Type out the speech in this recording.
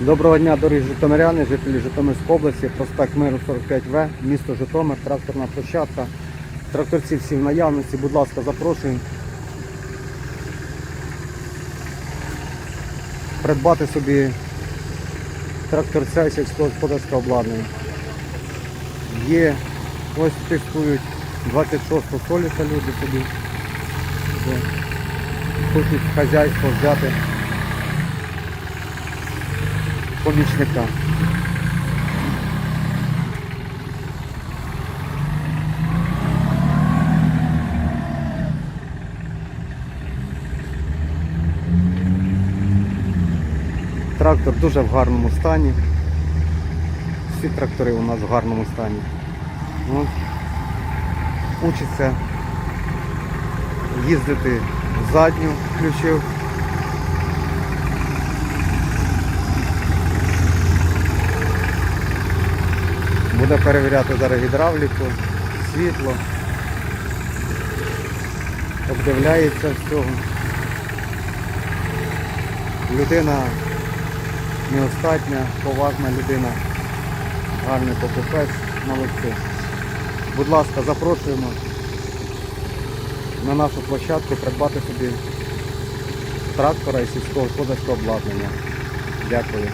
Доброго дня, дорогі житомиряни, жителі Житомирської області, проспект Миру 45В, місто Житомир, тракторна площадка. Тракторці всі в наявності, будь ласка, запрошуємо. Придбати собі тракторця і обладнання. Є, ось тестують 26-ту соліса люди собі. Хочуть хазяйство взяти помічника. Трактор дуже в гарному стані. Всі трактори у нас в гарному стані. Учиться їздити задню включив. Буде перевіряти зараз гідравліку, світло, обдивляється всього. Людина неостатня, поважна людина, гарний покупець, молодці. Будь ласка, запрошуємо на нашу площадку придбати собі трактора і сільськогосподарського обладнання. Дякую.